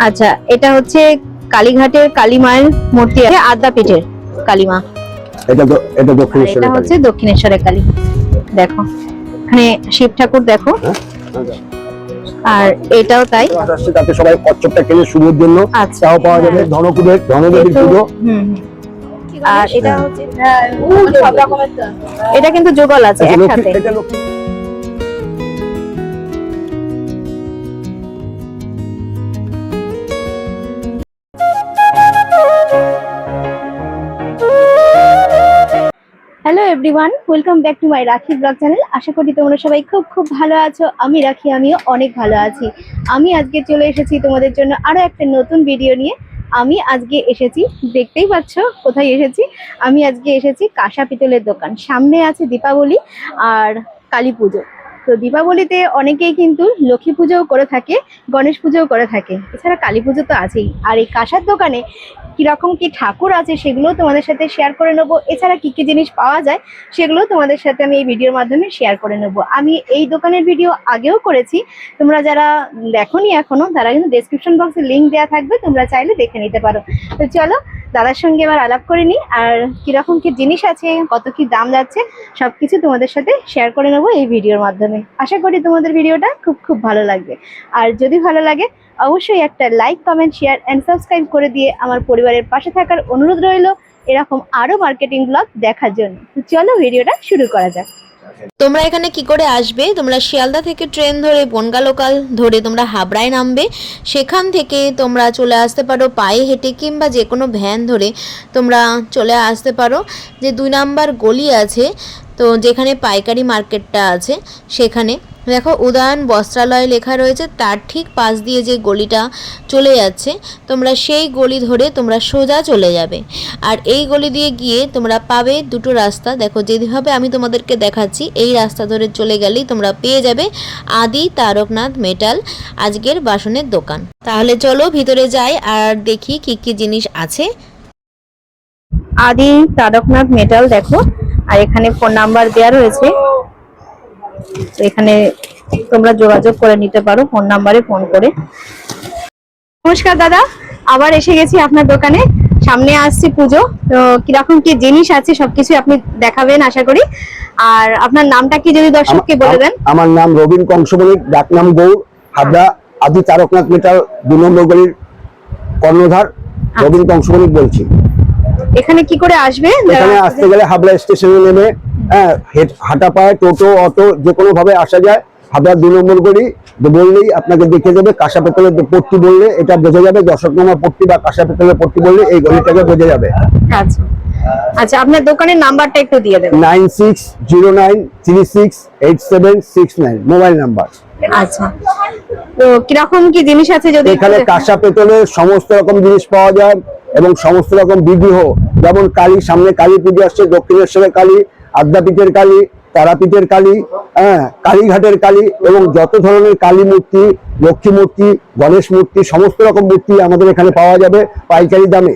আচ্ছা এটা হচ্ছে কালীঘাটের কালী মায়ের মূর্তি আছে আদ্যাপীঠের কালীমা। এটা তো এটা দক্ষিণেশ্বরের এটা হচ্ছে দক্ষিণেশ্বরের কালী দেখো এখানে শিব ঠাকুর দেখো। হ্যাঁ? আর এটাও তাই। মাছ তাতে সবাই কচ্ছপটা কেনে শুভর জন্য। আচ্ছা। তাও পাওয়া যাবে ধনকুবের ধনদেবীর পুজো। আর এটা। হচ্ছে এটা কিন্তু যুগল আছে একসাথে hello everyone welcome back to my Rakhi blog channel আশা করি তোমরা সবাই খুব খুব ভালো আছো। আমি রাখি, আমিও অনেক ভালো আছি। আমি আজকে চলে এসেছি তোমাদের জন্য আরও একটা নতুন ভিডিও নিয়ে। আমি আজকে এসেছি, দেখতেই পাচ্ছ কোথায় এসেছি? আমি আজকে এসেছি কাঁসা পিতলের দোকান। সামনে আছে দীপাবলি আর কালী পুজো। তো দীপাবলিতে অনেকেই কিন্তু লক্ষ্মী পুজোও করে থাকে, গণেশ পুজোও করে থাকে। এছাড়া কালী পুজো তো আছেই। আর এই কাঁসার দোকানে কীরকম কি ঠাকুর আছে সেগুলো তোমাদের সাথে শেয়ার করে নেব। এছাড়া কি কি জিনিস পাওয়া যায় সেগুলো তোমাদের সাথে আমি এই ভিডিওর মাধ্যমে শেয়ার করে নেব। আমি এই দোকানের ভিডিও আগেও করেছি। তোমরা যারা দেখোনি এখনও, তারা কিন্তু ডেসক্রিপশন বক্সে লিঙ্ক দেওয়া থাকবে, তোমরা চাইলে দেখে নিতে পারো। তো চলো দাদার সঙ্গে এবার আলাপ করে নিই, আর কীরকম কি জিনিস আছে, কত কি দাম যাচ্ছে, সবকিছু তোমাদের সাথে শেয়ার করে নেব এই ভিডিওর মাধ্যমে। আশা করি তোমাদের ভিডিওটা খুব খুব ভালো লাগবে। আর যদি ভালো লাগে, অবশ্যই একটা like comment share and subscribe করে দিয়ে আমার পরিবারের পাশে থাকার অনুরোধ রইল এরকম আরও মার্কেটিং ব্লগ দেখার জন্য। চলো ভিডিওটা শুরু করা যাক। তোমরা এখানে কি করে আসবে? তোমরা শিয়ালদা থেকে ট্রেন ধরে বনগা লোকাল ধরে তোমরা হাবড়ায় নামবে। সেখান থেকে তোমরা চলে আসতে পারো পায়ে হেঁটে কিংবা যে কোনো ভ্যান ধরে তোমরা চলে আসতে পারো। যে দুই নাম্বার গলি আছে, তো যেখানে পাইকারি মার্কেটটা আছে, সেখানে। দেখো, উদয়ন বস্ত্রালয় লেখা রয়েছে, তার ঠিক পাশ দিয়ে যে গলিটা চলে যাচ্ছে, তোমরা সেই গলি ধরে তোমরা সোজা চলে যাবে। আর এই গলি দিয়ে গিয়ে তোমরা পাবে দুটো রাস্তা। দেখো, যেভাবে আমি তোমাদেরকে দেখাচ্ছি, এই রাস্তা ধরে চলে গেলেই তোমরা পেয়ে যাবে আদি তারকনাথ মেটাল আজকের বাসনের দোকান। তাহলে চলো ভিতরে যাই আর দেখি কি কি জিনিস আছে। আদি তারকনাথ মেটাল দেখো, আর এখানে ফোন নাম্বার দেওয়া রয়েছে। তো এখানে তোমরা যোগাযোগ করে নিতে পারো ফোন নাম্বারে ফোন করে। নমস্কার দাদা আবার এসে গেছি আপনার দোকানে। সামনে আসছে পুজো। তো কীরকম কি জিনিস আছে সবকিছু আপনি দেখাবেন আশা করি। আর আপনার নামটা কি যদি দর্শককে বলে দেন? আমার নাম রবীন কংসমণিক ডাকনাম গৌর হাবড়া আদি তারকনাথ মেটাল দু নম্বর গলির কর্ণধার রবীন কংসমণিক বলছি। এখানে কি করে আসবে? এখানে আসতে গেলে হাবড়া স্টেশনে নেমে হ্যাঁ হেঁট- পায়ে টোটো অটো যে কোনো ভাবে আসা যায় হাবড়া দু নম্বর গলি বললেই আপনাকে দেখে যাবে কাঁসা পেতলের পট্টি বললে এটা বোঝা যাবে দশকনামা পট্টি বা কাঁসা পেতলের পট্টি বললে এই গলিটাকে বোঝা যাবে। আচ্ছা। আচ্ছা আপনার দোকানের নাম্বারটা একটু দিয়ে দেবেন। Nine six zero nine three six eight seven six nine mobile number. আচ্ছা। তো কীরকম কি জিনিস আছে যদি এখানে? কাঁসা পেতলের সমস্ত রকম জিনিস পাওয়া যায় এবং সমস্ত রকম বিগ্রহ যেমন কালী সামনে কালী পুজো আসছে দক্ষিণেশ্বরের কালী আদ্যাপীঠের কালী তারাপীঠের কালী হ্যাঁ কালীঘাটের কালী এবং যত ধরনের কালী মূর্তি লক্ষ্মী মূর্তি গণেশ মূর্তি সমস্ত রকম মূর্তি আমাদের এখানে পাওয়া যাবে পাইকারি দামে।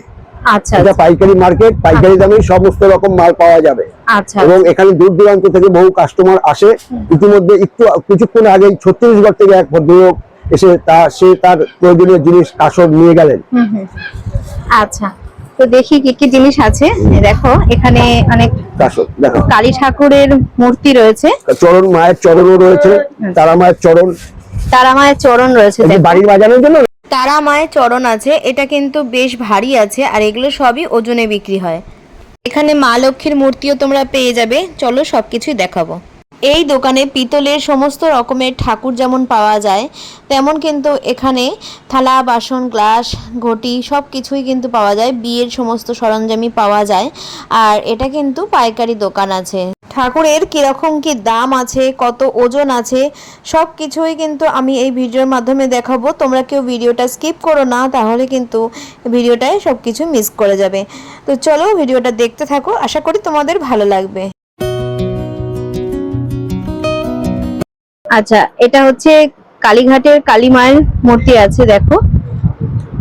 আচ্ছা এটা পাইকারি মার্কেট পাইকারি দামে সমস্ত রকম মাল পাওয়া যাবে। আচ্ছা এবং এখানে দূর দূরান্ত থেকে বহু কাস্টমার আসে। ইতিমধ্যে একটু কিছুক্ষণ আগেই ছত্তিশগড় থেকে এক ভদ্রলোক এসে তা সে তার প্রয়োজনীয় জিনিস কাসর নিয়ে গেলেন। আচ্ছা তো দেখি কি কি জিনিস আছে? দেখো এখানে অনেক কালী ঠাকুরের মূর্তি রয়েছে। চরণ মায়ের চরণও রয়েছে তারা মায়ের চরণ। তারা মায়ের চরণ রয়েছে বাড়ির বাজানোর জন্য? তারা মায়ের চরণ আছে এটা কিন্তু বেশ ভারী আছে আর এগুলো সবই ওজনে বিক্রি হয়। এখানে মা লক্ষ্মীর মূর্তিও তোমরা পেয়ে যাবে চলো সবকিছুই দেখাবো। এই দোকানে পিতলের সমস্ত রকমের ঠাকুর যেমন পাওয়া যায়, তেমন কিন্তু এখানে থালা, বাসন, গ্লাস, ঘটি সব কিছুই কিন্তু পাওয়া যায়। বিয়ের সমস্ত সরঞ্জামই পাওয়া যায়। আর এটা কিন্তু পাইকারি দোকান আছে। ঠাকুরের কীরকম কি দাম আছে, কত ওজন আছে, সব কিছুই কিন্তু আমি এই ভিডিওর মাধ্যমে দেখাবো। তোমরা কেউ ভিডিওটা স্কিপ করো না, তাহলে কিন্তু ভিডিওটায় সব কিছু মিস করে যাবে। তো চলো ভিডিওটা দেখতে থাকো। আশা করি তোমাদের ভালো লাগবে। আচ্ছা এটা হচ্ছে কালীঘাটের কালী মায়ের মূর্তি আছে দেখো।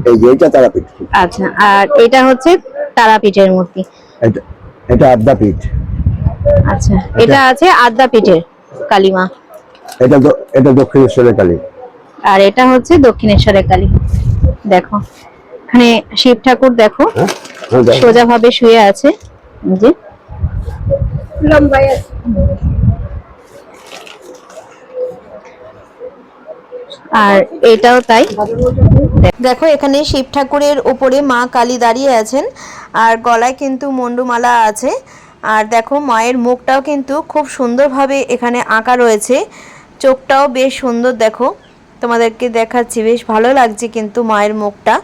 এই যে এটা তারাপীঠ। আচ্ছা আর এটা হচ্ছে তারাপীঠের মূর্তি। এটা এটা আদ্যাপীঠ। আচ্ছা এটা আছে আদ্যাপীঠের কালীমা। এটা এটা দক্ষিণেশ্বরের কালী। আর এটা হচ্ছে দক্ষিণেশ্বরের কালী। দেখো এখানে শিব ঠাকুর দেখো হ্যাঁ হ্যাঁ, সোজা ভাবে শুয়ে আছে। যে। লম্বাই আছে। আর এটাও তাই। দেখো, এখানে শিব ঠাকুরের ওপরে মা কালী দাঁড়িয়ে আছেন, আর গলায় কিন্তু মন্ডুমালা আছে। আর দেখো, মায়ের মুখটাও কিন্তু খুব সুন্দরভাবে এখানে আঁকা রয়েছে। চোখটাও বেশ সুন্দর, দেখো। তোমাদেরকে দেখাচ্ছি, বেশ ভালো লাগছে কিন্তু মায়ের মুখটা।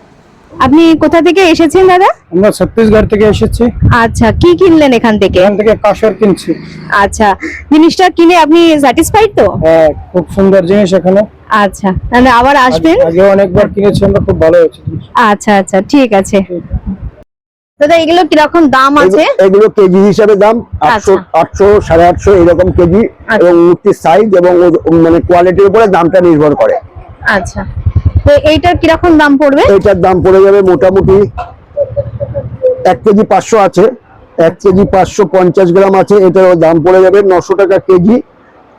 আপনি কোথা থেকে এসেছেন দাদা? আমরা ছত্তিশগড় থেকে এসেছি। আচ্ছা কি কিনলেন এখান থেকে? এখান থেকে কাঁসর কিনছি। আচ্ছা জিনিসটা কিনে আপনি স্যাটিসফাইড তো? হ্যাঁ খুব সুন্দর জিনিস এখানে। আচ্ছা তাহলে আবার আসবেন? আগে অনেকবার কিনেছি আমরা খুব ভালো হয়েছে আচ্ছা আচ্ছা ঠিক আছে। দাদা এগুলো কীরকম দাম আছে? এগুলো- এগুলো কেজি হিসাবে দাম আটশো আচ্ছা। আটশো সাড়ে আটশো এরকম কেজি আচ্ছা। এবং মূর্তির সাইজ এবং মানে কোয়ালিটির উপরে দামটা নির্ভর করে। আচ্ছা। তো এইটার কীরকম দাম পড়বে? এটার দাম পড়ে যাবে মোটামুটি এক কেজি পাঁচশো আছে। এক কেজি পাঁচশো পঞ্চাশ গ্রাম আছে এটার দাম পড়ে যাবে নশো টাকা কেজি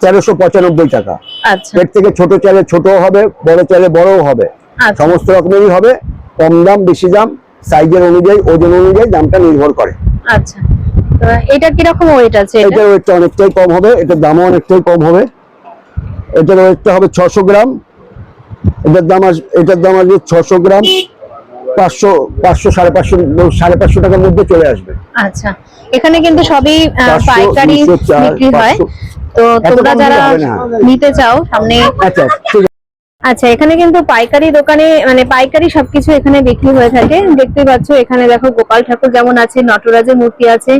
তেরোশো পঁচানব্বই টাকা। আচ্ছা। এর থেকে ছোট চালে ছোট হবে বড় চালে বড়ও হবে। আচ্ছা। সমস্ত রকমেরই হবে কম দাম বেশি দাম সাইজের অনুযায়ী ওজন অনুযায়ী দামটা নির্ভর করে। আচ্ছা। এটা কীরকম ওয়েট আছে এটা? ওয়েটটা অনেকটাই কম হবে এটার দামও অনেকটাই কম হবে। এটার ওয়েটটা হবে ছশো গ্রাম এটার দাম আস এটার দাম আসবে ছশো গ্রাম পাঁচশো পাঁচশো সাড়ে পাঁচশো সাড়ে পাঁচশো টাকার মধ্যে চলে আসবে। আচ্ছা এখানে কিন্তু সবই পাইকারি বিক্রি হয়। তো তোমরা যারা। নিতে চাও সামনে আচ্ছা আচ্ছা এখানে কিন্তু পাইকারি দোকানে মানে পাইকারি সবকিছু এখানে বিক্রি হয়ে থাকে। দেখতে পাচ্ছ এখানে দেখো গোপাল ঠাকুর যেমন আছে নটরাজের মূর্তি আছে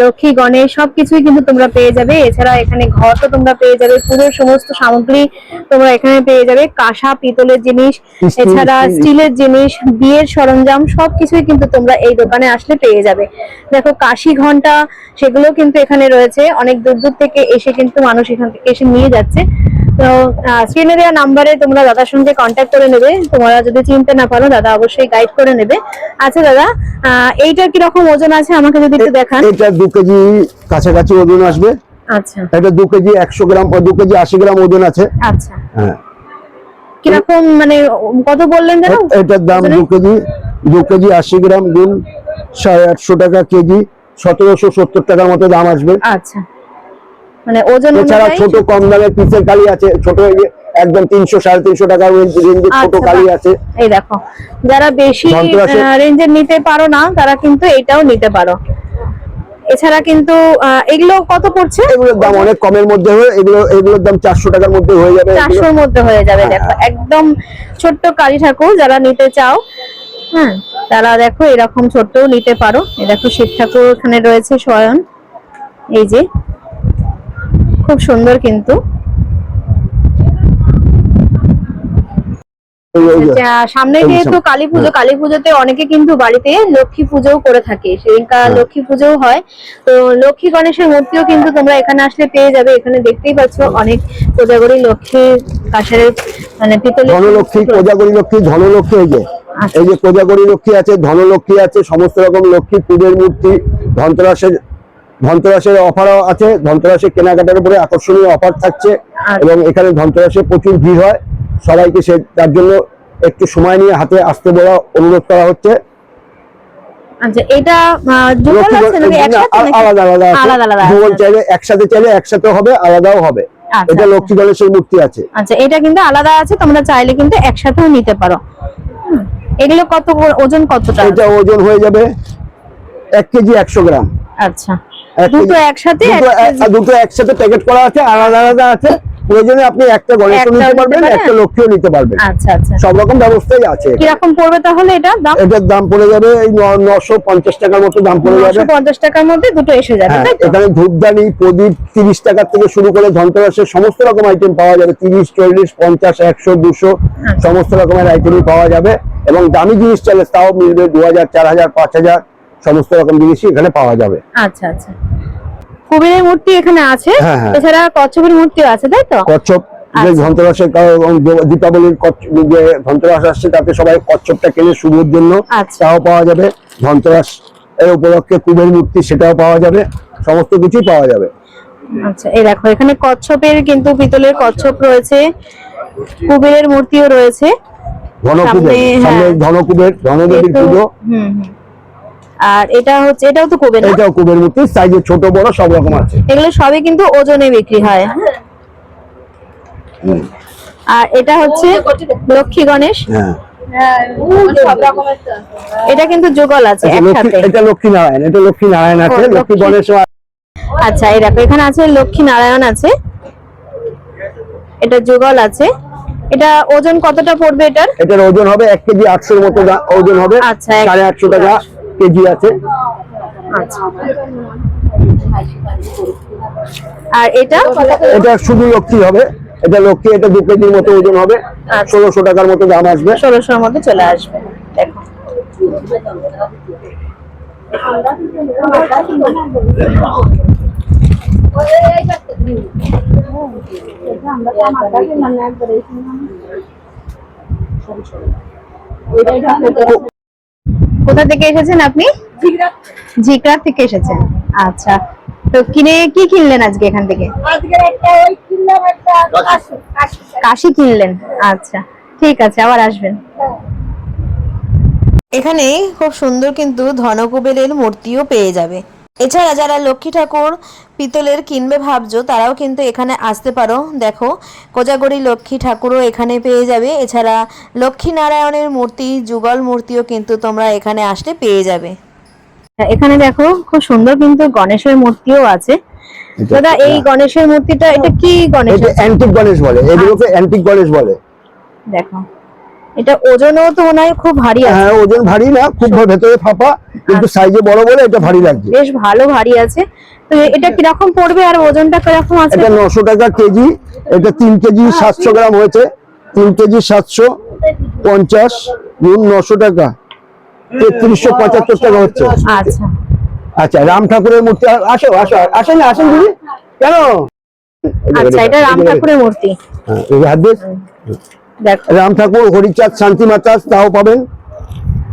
লক্ষ্মী গণেশ সবকিছুই কিন্তু তোমরা পেয়ে যাবে। এছাড়া এখানে ঘর তো তোমরা পেয়ে যাবে। পুরো সমস্ত সামগ্রী তোমরা এখানে পেয়ে যাবে। কাঁসা পিতলের জিনিস এছাড়া। স্টিলের জিনিস বিয়ের সরঞ্জাম সবকিছুই কিন্তু তোমরা এই দোকানে আসলে পেয়ে যাবে। দেখো কাশি ঘণ্টা সেগুলো কিন্তু এখানে রয়েছে। অনেক দূর দূর থেকে এসে কিন্তু মানুষ এখান থেকে এসে নিয়ে যাচ্ছে। তো স্ক্রিনে দেওয়া নাম্বারে তোমরা দাদার সঙ্গে কন্ট্যাক্ট করে নেবে। তোমরা যদি চিনতে না পারো দাদা অবশ্যই গাইড করে নেবে। আচ্ছা দাদা আহ, এইটার কীরকম ওজন আছে? আমাকে যদি একটু দেখান। এটা দু কেজি কাছাকাছি ওজন আসবে। আচ্ছা। এটা দু কেজি একশো গ্রাম দু কেজি আশি গ্রাম ওজন আছে। আচ্ছা। হ্যাঁ। কীরকম মানে কত বললেন যেন? এটার দাম? দু কেজি দু কেজি আশি গ্রাম গুণ সাড়ে আটশো টাকা কেজি। সতেরোশো সত্তর টাকার মতো দাম আসবে। আচ্ছা। মানে ওজন এছাড়া ছোট কম দামের পিসের কালি আছে ছোট একদম তিনশো সাড়ে তিনশো টাকার রেঞ্জে ছোট আচ্ছা, কালি আছে। এই দেখো যারা বেশি রেঞ্জের নিতে পারো না তারা কিন্তু এটাও নিতে পারো। এছাড়া কিন্তু এগুলো কত পড়ছে? এগুলোর দাম অনেক কমের মধ্যে হয়ে এগুলো এগুলোর দাম চারশো টাকার মধ্যে হয়ে যাবে। চারশোর মধ্যে হয়ে যাবে হ্যাঁ, দেখো একদম ছোট্ট কালী ঠাকুর যারা নিতে চাও হ্যাঁ তারা দেখো এরকম ছোট্টও নিতে পারো। এই দেখো শিব ঠাকুর এখানে রয়েছে স্বয়ন এই যে খুব সুন্দর কিন্তু। আচ্ছা, সামনে যেহেতু কালী পুজো কালী পুজোতে অনেকে কিন্তু বাড়িতে লক্ষ্মী পুজোও করে থাকে সেদিনকার হ্যাঁ। লক্ষ্মী পুজোও হয়। তো লক্ষ্মী গণেশের মূর্তিও কিন্তু তোমরা এখানে আসলে পেয়ে যাবে এখানে দেখতেই পাচ্ছ অনেক কোজাগরি লক্ষ্মী কাঁসারের মানে ধনলক্ষ্মী কোজাগরী লক্ষ্মী ধনলক্ষ্মী এই যে। আচ্ছা। এই যে কোজাগরী লক্ষ্মী আছে ধনলক্ষ্মী আছে সমস্ত রকম লক্ষ্মী পুজোর মূর্তি ধনতেরাসের ধনতেরাসের অফারও আছে। ধনতেরাসের কেনাকাটার উপরে আকর্ষণীয় অফার থাকছে আচ্ছা। এবং এখানে ধনতেরাসে প্রচুর ভিড় হয়। সবাইকে সে তার জন্য একটু সময় নিয়ে হাতে আসতে বলা অনুরোধ করা হচ্ছে। আচ্ছা এটা? আলাদা আলাদা যুগল চাইলে একসাথে চাইলে একসাথে হবে আলাদাও হবে। আচ্ছা, এটা। লক্ষ্মী গণেশের মূর্তি আছে। আচ্ছা এটা কিন্তু আলাদা আছে তোমরা চাইলে কিন্তু একসাথেও নিতে পারো। এগুলো কত ওজন কতটা? এটা ওজন হয়ে যাবে এক কেজি একশো গ্রাম। আচ্ছা। দুটো একসাথে দুটো প্যাকেট করা আছে আলাদা আলাদা আছে। প্রয়োজনে আপনি একটা গণেশ নিতে নিতে পারবেন একটা লক্ষ্মীও নিতে পারবেন। আচ্ছা আচ্ছা। সব রকম ব্যবস্থাই আছে। কীরকম পড়বে তাহলে এটা? দাম? এটার দাম পড়ে যাবে এই টাকার মতো দাম পড়ে যাবে। নশো পঞ্চাশ টাকার মধ্যে দুটো এসে যাবে হ্যাঁ এখানে ধূপদানি প্রদীপ তিরিশ টাকার থেকে শুরু করে ধনতেরাসের সমস্ত রকম আইটেম পাওয়া যাবে। তিরিশ চল্লিশ পঞ্চাশ একশো দুশো আচ্ছা। সমস্ত রকমের আইটেমই পাওয়া যাবে। এবং দামি জিনিস চলে তাও মিলবে দু হাজার চার হাজার পাঁচ হাজার। সমস্ত রকম জিনিসই এখানে পাওয়া যাবে। আচ্ছা আচ্ছা। কুবেরের মূর্তি এখানে আছে। হ্যাঁ, হ্যাঁ। এছাড়া কচ্ছপের মূর্তিও আছে তাই তো? কচ্ছপ যে আচ্ছা। ধনতেরাসের কা- এবং দে- দীপাবলির যে ধনতেরাস আসছে তাতে সবাই কচ্ছপটা কেনে শুভর জন্য। আচ্ছা। তাও পাওয়া যাবে। ধনতেরাস এর উপলক্ষে কুবের মূর্তি সেটাও পাওয়া যাবে। সমস্ত কিছুই পাওয়া যাবে। আচ্ছা এই দেখো এখানে কচ্ছপের কিন্তু পিতলের কচ্ছপ রয়েছে। কুবেরের মূর্তিও রয়েছে। ধনকুবের সামনে, হ্যাঁ। ধনদেবীর পুজো। হুম হুম। আর এটা হচ্ছে এটাও তো কুবের? এটাও কুবের মূর্তি সাইজে ছোট বড় সব রকম আছে। এগুলো সবই কিন্তু ওজনে বিক্রি হয়। আর এটা হচ্ছে লক্ষ্মী গণেশ। হ্যাঁ। এটা কিন্তু যুগল আছে এটা লক্ষ্মী একসাথে। এটা লক্ষ্মী নারায়ণ এটা লক্ষ্মী নারায়ণ আছে লক্ষ্মী। গণেশ আচ্ছা এই দেখো এখানে আছে লক্ষ্মী নারায়ণ আছে। এটা যুগল আছে। এটা ওজন কতটা পড়বে এটার? এটার ওজন হবে এক কেজি আটশোর মতো ওজন হবে। আচ্ছা, সাড়ে আটশো টাকা। কেজি আছে। আচ্ছা। আর এটা? এটা শুধু লক্ষ্মী হবে। এটা লক্ষ্মী এটা দু কেজির মতো ওজন হবে। আচ্ছা। ষোলোশো টাকার মতো দাম আসবে। ষোলোশোর মধ্যে চলে আসবে। দেখো। কোথা থেকে এসেছেন আপনি? ঝিকরা থেকে এসেছেন। আচ্ছা। তো কিনে কি কিনলেন আজকে এখান থেকে? আজকের একটা ওই কিনলাম একটা কাশি। কাশি কাশি কিনলেন। আচ্ছা। ঠিক আছে আবার আসবেন। এখানে খুব সুন্দর কিন্তু ধনকুবেরের মূর্তিও পেয়ে যাবে। এছাড়া যারা লক্ষ্মী ঠাকুর পিতলের কিনবে ভাবছ তারাও কিন্তু এখানে আসতে পারো। দেখো কোজাগরি লক্ষ্মী ঠাকুরও এখানে পেয়ে যাবে। এছাড়া লক্ষ্মী নারায়ণের মূর্তি যুগল মূর্তিও কিন্তু তোমরা এখানে আসলে পেয়ে যাবে। এখানে দেখো খুব সুন্দর কিন্তু গণেশের মূর্তিও আছে। দাদা এই গণেশের মূর্তিটা এটা কি গণেশ এটা অ্যান্টিক গণেশ বলে এগুলোকে অ্যান্টিক গণেশ বলে। দেখো। এটা ওজনও তো মনে হয় খুব ভারী আছে। হ্যাঁ ওজন ভারী না খুব ভেতরে ফাঁপা কিন্তু সাইজে বড় বলে এটা ভারী লাগছে। বেশ ভালো ভারী আছে। তো এটা কীরকম পড়বে আর ওজনটা কীরকম আছে? এটা নশো টাকা কেজি এটা তিন কেজি সাতশো গ্রাম হয়েছে। তিন কেজি সাতশো পঞ্চাশ গুণ নশো টাকা। তেত্রিশশো পঁচাত্তর টাকা হচ্ছে। আচ্ছা। আচ্ছা রাম ঠাকুরের মূর্তি আসো আসো আসেন না আসেন দিদি। কেন? আচ্ছা এটা রাম ঠাকুরের মূর্তি। হ্যাঁ, এই হাত দিয়ে। দেখো। রাম ঠাকুর হরিচাঁদ শান্তি মাতা তাও পাবেন।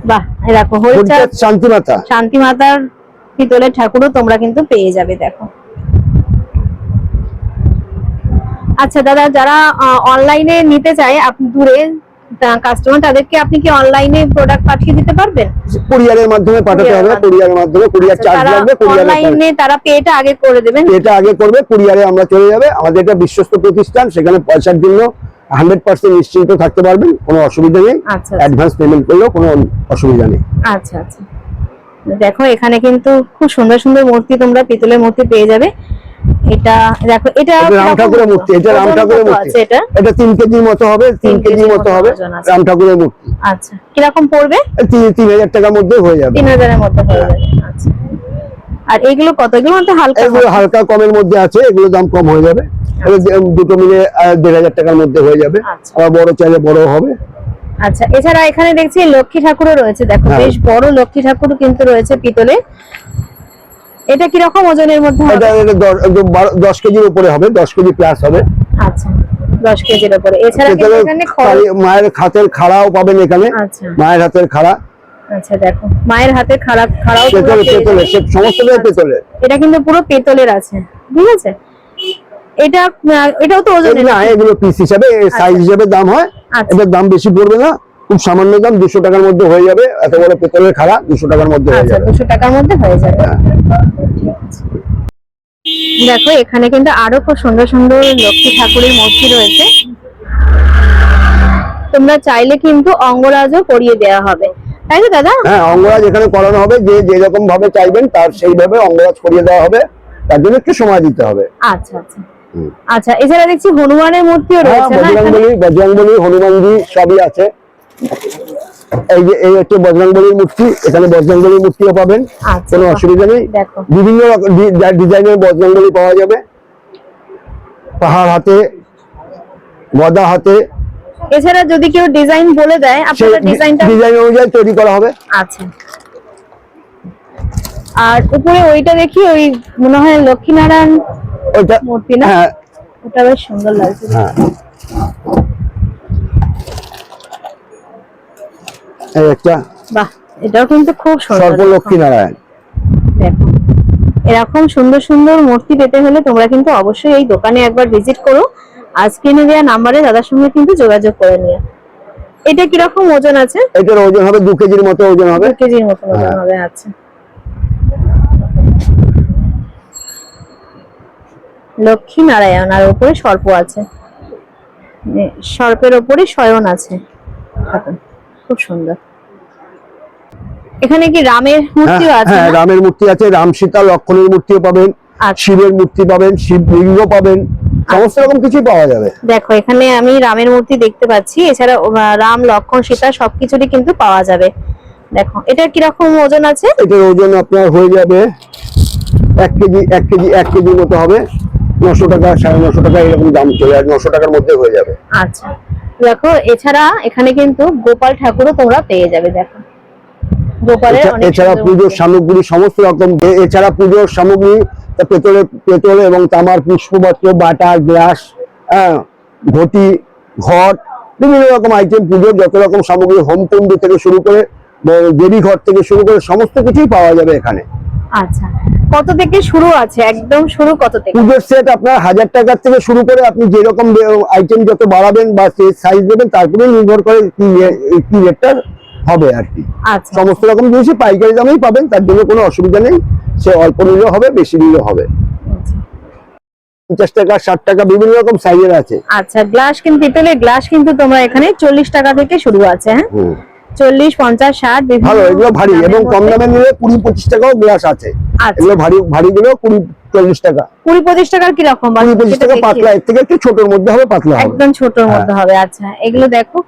বাহ দেখো হরিচাঁদ শান্তি মাতা শান্তি মাতার পিতলের ঠাকুরও তোমরা কিন্তু পেয়ে যাবে দেখো। আচ্ছা দাদা যারা অনলাইনে নিতে চায় আপনি দূরে কাস্টমার তাদেরকে আপনি কি অনলাইনে প্রোডাক্ট পাঠিয়ে দিতে পারবেন? কুরিয়ারের মাধ্যমে পাঠাতে হবে কুরিয়ারের মাধ্যমে। কুরিয়ার আচ্ছা, চার্জ লাগবে কুরিয়ারে অনলাইনে তারা পেটা আগে করে দেবেন। এটা আগে করবে কুরিয়ারে আমরা চলে যাবে। আমাদের এটা বিশ্বস্ত প্রতিষ্ঠান সেখানে পয়সার জন্য হান্ড্রেড পার্সেন্ট নিশ্চিন্ত থাকতে পারবেন কোনো অসুবিধা নেই। আচ্ছা অ্যাডভান্স পেমেন্ট করলেও কোনো অসুবিধা নেই। আচ্ছা আচ্ছা। দেখো এখানে কিন্তু খুব সুন্দর সুন্দর মূর্তি তোমরা পিতলের মূর্তি পেয়ে যাবে। এটা দেখো এটা এটা রাম ঠাকুরের মূর্তি এটা রাম ঠাকুরের মূর্তি। এটা? এটা কেজির মতো হবে কেজির মতো হবে রাম ঠাকুরের মূর্তি। আচ্ছা পড়বে? টাকার মধ্যে হয়ে যাবে। মধ্যে হয়ে যাবে আচ্ছা। আর এগুলো কত? এগুলো মধ্যে হালকা এগুলো হালকা কমের মধ্যে আছে এগুলো দাম কম হয়ে যাবে। দুটো মিলে দেড় হাজার টাকার মধ্যে হয়ে যাবে। আচ্ছা। আবার বড় চাইলে বড় হবে। আচ্ছা এছাড়া এখানে দেখছি লক্ষ্মী ঠাকুরও রয়েছে। দেখো হ্যাঁ। বেশ বড় লক্ষ্মী ঠাকুর কিন্তু রয়েছে পিতলে। এটা ওজনের মধ্যে হবে? এটা কেজির উপরে হবে দশ কেজি প্লাস হবে। আচ্ছা দশ কেজির উপরে। এছাড়া কিন্তু এখানে মায়ের হাতের খাড়াও পাবেন এখানে। আচ্ছা। মায়ের হাতের খাড়া। আচ্ছা দেখো মায়ের হাতে খারাপ খারাপ পেতলে পেতলে। সমস্ত পেতলে। এটা কিন্তু পুরো পেতলের আছে। ঠিক আছে এটা এটাও তো ওজনের না এগুলো পিস হিসাবে সাইজ হিসাবে দাম হয়। আচ্ছা। এটার দাম বেশি পড়বে না খুব সামান্য দাম দুশো টাকার মধ্যে হয়ে যাবে। এত বড় পেতলের খাড়া দুশো টাকার মধ্যে হয়ে আচ্ছা যাবে। দুশো টাকার মধ্যে হয়ে যাবে। হ্যাঁ। দেখো এখানে কিন্তু আরও খুব সুন্দর সুন্দর লক্ষ্মী ঠাকুরের মূর্তি রয়েছে। তোমরা চাইলে কিন্তু অঙ্গরাজও করিয়ে দেওয়া হবে। তাই তো দাদা? হ্যাঁ অঙ্গরাজ এখানে করানো হবে। যে যেরকম ভাবে চাইবেন তার সেইভাবে অঙ্গরাজ করিয়ে দেওয়া হবে। তার জন্য একটু সময় দিতে হবে। আচ্ছা আচ্ছা। আচ্ছা এছাড়া দেখছি হনুমানের মূর্তিও হ্যাঁ রয়েছে না? বজরংবলী বজরংবলী হনুমানজি সবই আছে। এই যে এই হচ্ছে বজরংবলীর মূর্তি এখানে বজরংবলীর মূর্তিও পাবেন আচ্ছা কোনো অসুবিধা নেই। বিভিন্ন ডিজাইনের বজরংবলী পাওয়া যাবে। পাহাড় হাতে গদা হাতে। এছাড়া যদি কেউ ডিজাইন বলে দেয় আপনারা ডিজাইনটা ডিজাইন অনুযায়ী তৈরি করা হবে। আচ্ছা। আর উপরে ওইটা দেখি ওই মনে হয় লক্ষ্মীনারায়ণ ওইটা মূর্তি না? হ্যাঁ। ওটা বেশ সুন্দর লাগছে। হ্যাঁ। এই একটা বাহ এটাও কিন্তু খুব সুন্দর। সর্বলক্ষ্মী নারায়ণ। দেখো এরকম সুন্দর সুন্দর মূর্তি পেতে হলে তোমরা কিন্তু অবশ্যই এই দোকানে একবার ভিজিট করো। আর স্ক্রিনে দেওয়া নাম্বারে দাদার সঙ্গে কিন্তু যোগাযোগ করে নিও। এটা কীরকম ওজন আছে? এটার ওজন হবে দু কেজির মতো ওজন হবে। দু কেজির মতো ওজন হ্যাঁ। হবে আচ্ছা। লক্ষ্মী নারায়ণ আর উপরে সর্প আছে। মানে সর্পের ওপরে শয়ন আছে। খুব সুন্দর। এখানে কি রামের মূর্তিও হ্যাঁ, আছে হ্যাঁ রামের মূর্তি আছে রাম সীতা লক্ষণের মূর্তিও পাবেন আচ্ছা। শিবের মূর্তি পাবেন শিব লিঙ্গ পাবেন সমস্ত রকম কিছুই পাওয়া যাবে। দেখো এখানে আমি রামের মূর্তি দেখতে পাচ্ছি এছাড়া রাম লক্ষণ সীতা সবকিছুরই কিন্তু পাওয়া যাবে। দেখো এটা কীরকম ওজন আছে? এটার ওজন আপনার হয়ে যাবে এক কেজি এক কেজি এক কেজির মতো হবে। নশো টাকা সাড়ে নশো টাকা এরকম দাম চলে আর নশো টাকার মধ্যে হয়ে যাবে। আচ্ছা। দেখো এছাড়া এখানে কিন্তু গোপাল ঠাকুরও তোমরা পেয়ে যাবে দেখো। গোপালের এছাড়া পুজোর সামগ্রী সমস্ত রকম এছাড়া পুজোর সামগ্রী তা পেতলের পেতল এবং তামার পুষ্পপত্র বাটা গ্লাস হ্যাঁ ঘটি ঘট বিভিন্ন রকম আইটেম পুজোর যত রকম সামগ্রী হোম কুণ্ড থেকে শুরু করে দেবী ঘর থেকে শুরু করে সমস্ত কিছুই পাওয়া যাবে এখানে। আচ্ছা কত থেকে শুরু আছে? একদম শুরু কত থেকে? পুজোর সেট আপনার হাজার টাকার থেকে শুরু করে আপনি যেরকম আইটেম যত বাড়াবেন বা সাইজ দেবেন তারপরে নির্ভর করে কি রেটটা হবে আর কি। আচ্ছা। সমস্ত রকম জিনিসই পাইকারি দামেই পাবেন তার জন্য কোনো অসুবিধা নেই। সে অল্প নিলেও হবে বেশি নিলেও হবে। আচ্ছা। পঞ্চাশ টাকা ষাট টাকা বিভিন্ন রকম সাইজের আছে। আচ্ছা গ্লাস কিন্তু পিতলের গ্লাস কিন্তু তোমরা এখানে চল্লিশ টাকা থেকে শুরু আছে হ্যাঁ। চল্লিশ পঞ্চাশ ষাট ভালো এগুলো ভারী এবং কম দামে নিলে কুড়ি পঁচিশ টাকাও গ্লাস আছে। এগুলো ভারী ভারী গুলো কুড়ি চল্লিশ টাকা। কুড়ি পঁচিশ টাকার কি কুড়ি পঁচিশ টাকা পাতলা এর থেকে একটু ছোটর মধ্যে হবে পাতলা একদম ছোটর মধ্যে হবে আচ্ছা। এগুলো দেখো।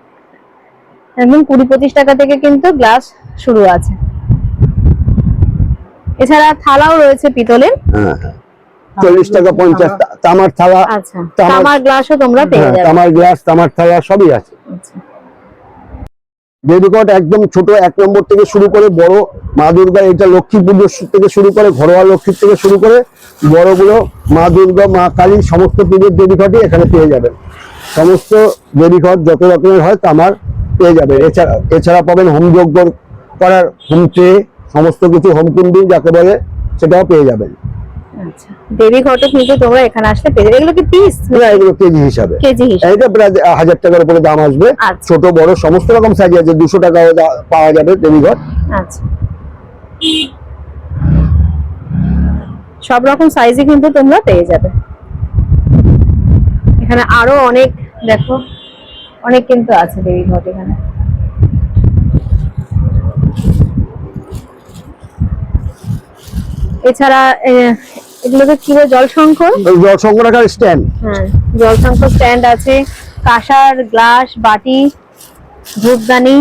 একদম কুড়ি পঁচিশ টাকা থেকে কিন্তু গ্লাস শুরু আছে। এছাড়া থালাও রয়েছে পিতলের হ্যাঁ হ্যাঁ। চল্লিশ টাকা পঞ্চাশ তামার থালা। আচ্ছা তামার- গ্লাসও তোমরা পেয়ে হ্যাঁ, যাবে। তামার গ্লাস তামার থালা সবই আছে। বেবিকট একদম ছোট, এক নম্বর থেকে শুরু করে বড়। মা দুর্গা এটা লক্ষ্মী পুজোর থেকে শুরু করে, ঘরোয়া লক্ষ্মীর থেকে শুরু করে, বড়গুলো, মা দুর্গা, মা কালী, সমস্ত পুজোর দেবীঘটই এখানে পেয়ে যাবেন। সমস্ত দেবীঘট যত রকমের হয় তামার পেয়ে যাবেন। এছাড়া এছাড়া পাবেন হোম যজ্ঞ করার হোম সমস্ত কিছু হোম কুন্ডি যাকে বলে, সেটাও পেয়ে যাবেন। আচ্ছা। দেবী ঘটক কিন্তু তোমরা এখানে আসলে পেয়ে যাবে। এগুলো কি পিস না, এগুলো কেজি হিসাবে। কেজি হিসেবে। এটা প্রায় হাজার টাকার উপরে দাম আসবে। আচ্ছা। ছোট বড় সমস্ত রকম সাইজ আছে দুশো টাকাও পাওয়া যাবে দেবীঘট আচ্ছা। সব রকম সাইজে কিন্তু তোমরা পেয়ে যাবে। এখানে আরও অনেক দেখো অনেক কিন্তু আছে দেবী ঘট এখানে। এছাড়া এগুলোকে কি বলে জলশঙ্কর শঙ্কর রাখার স্ট্যান্ড হ্যাঁ জলশঙ্কর স্ট্যান্ড আছে। কাঁসার গ্লাস বাটি ধূপদানি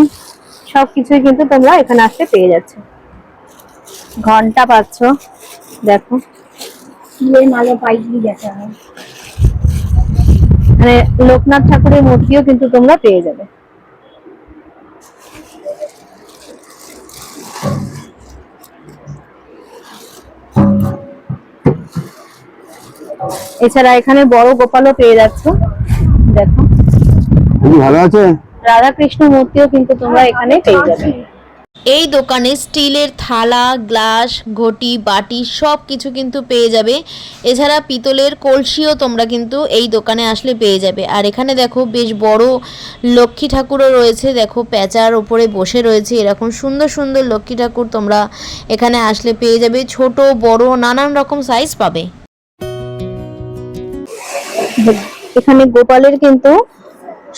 সব কিছুই কিন্তু তোমরা এখানে আসতে পেয়ে যাচ্ছে। ঘণ্টা পাচ্ছ দেখো হয়। মানে লোকনাথ ঠাকুরের মূর্তিও কিন্তু তোমরা পেয়ে যাবে। এছাড়া এখানে বড় গোপালও পেয়ে যাচ্ছ। দেখো। ভালো আছে? রাধা কৃষ্ণ মূর্তিও কিন্তু তোমরা এখানে পেয়ে যাবে। এই দোকানে স্টিলের থালা গ্লাস ঘটি বাটি সব কিছু কিন্তু পেয়ে যাবে। এছাড়া পিতলের কলসিও তোমরা কিন্তু এই দোকানে আসলে পেয়ে যাবে। আর এখানে দেখো বেশ বড় লক্ষ্মী ঠাকুরও রয়েছে। দেখো প্যাঁচার ওপরে বসে রয়েছে। এরকম সুন্দর সুন্দর লক্ষ্মী ঠাকুর তোমরা এখানে আসলে পেয়ে যাবে। ছোট বড় নানান রকম সাইজ পাবে। এখানে গোপালের কিন্তু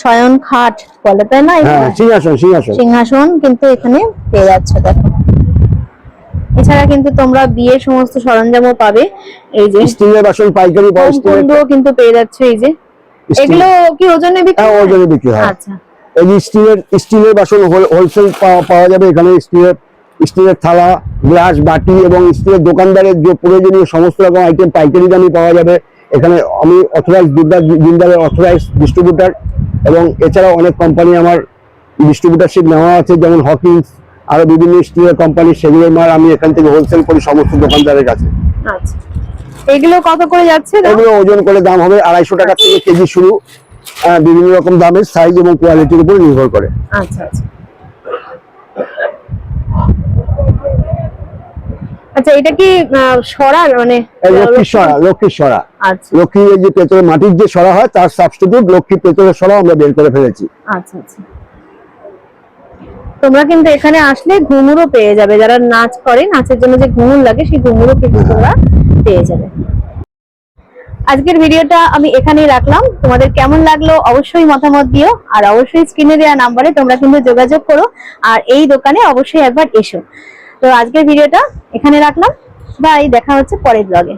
শয়ন খাট বলে তাই না? হ্যাঁ সিংহাসন সিংহাসন। সিংহাসন কিন্তু এখানে পেয়ে যাচ্ছ দেখো। এছাড়া কিন্তু তোমরা বিয়ের সমস্ত সরঞ্জামও পাবে এই যে স্টিলের বাসন পাইকারি পাওয়া স্টিলের কিন্তু পেয়ে যাচ্ছে এই যে। এগুলো কি ওজনে বিক্রি হ্যাঁ হয়? ওজনে বিক্রি হয়। আচ্ছা। এই যে স্টিলের স্টিলের বাসন হোলসেল পাওয়া যাবে এখানে স্টিলের স্টিলের থালা গ্লাস বাটি এবং স্টিলের দোকানদারের যে প্রয়োজনীয় সমস্ত রকম আইটেম পাইকারি দামে পাওয়া যাবে। এখানে আমি অথরাইজ জিন্দালের অথরাইজ ডিস্ট্রিবিউটার এবং এছাড়াও অনেক কোম্পানি আমার ডিস্ট্রিবিউটারশিপ নেওয়া আছে যেমন হকিংস আরও বিভিন্ন স্টিলের কোম্পানি সেগুলোর মাল আমি এখান থেকে হোলসেল করি সমস্ত দোকানদারের কাছে। আচ্ছা। এগুলো কত করে যাচ্ছে এগুলো ওজন করে দাম হবে আড়াইশো টাকা থেকে কেজি শুরু। বিভিন্ন রকম দামের সাইজ এবং কোয়ালিটির উপর নির্ভর করে। আচ্ছা আচ্ছা। আচ্ছা এটা কি সরার মানে এই লক্ষ্মীর সরা লক্ষ্মীর সরা। আচ্ছা। লক্ষ্মী যে পেতলে মাটির যে সরা হয় তার সাবস্টিটিউট লক্ষ্মী পেতলের সরা আমরা বের করে ফেলেছি। আচ্ছা আচ্ছা। তোমরা কিন্তু এখানে আসলে ঘুমুরও পেয়ে যাবে। যারা নাচ করে নাচের জন্য যে ঘুমুর লাগে সেই ঘুঙুরও কিন্তু তোমরা পেয়ে যাবে। আজকের ভিডিওটা আমি এখানেই রাখলাম। তোমাদের কেমন লাগল অবশ্যই মতামত দিও। আর অবশ্যই স্ক্রিনে দেওয়া নাম্বারে তোমরা কিন্তু যোগাযোগ করো। আর এই দোকানে অবশ্যই একবার এসো। তো আজকের ভিডিওটা এখানে রাখলাম। বাই দেখা হচ্ছে পরের ব্লগে